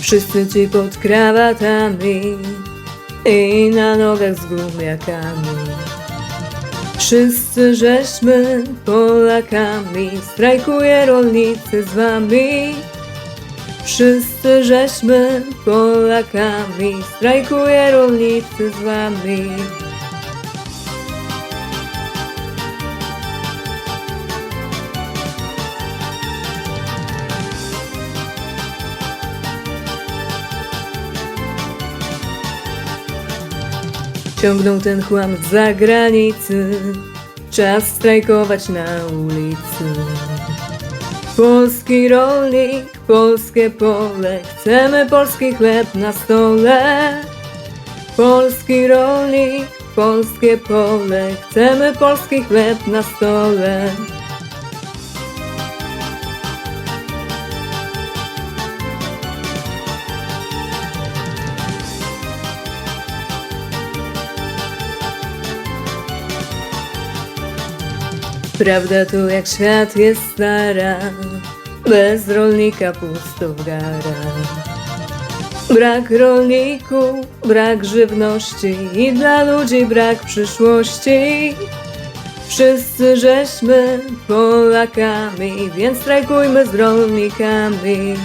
Wszyscy ci pod krawatami i na nogach z gumiakami. Wszyscy żeśmy Polakami, strajkuje rolnicy z wami. Wszyscy żeśmy Polakami, strajkuje rolnicy z wami. Ciągnął ten chłam z zagranicy, czas strajkować na ulicy. Polski rolnik, polskie pole, chcemy polski chleb na stole. Polski rolnik, polskie pole, chcemy polski chleb na stole. Prawda to jak świat jest stara, bez rolnika pusto w. Brak rolników, brak żywności i dla ludzi brak przyszłości. Wszyscy żeśmy Polakami, więc strajkujmy z rolnikami.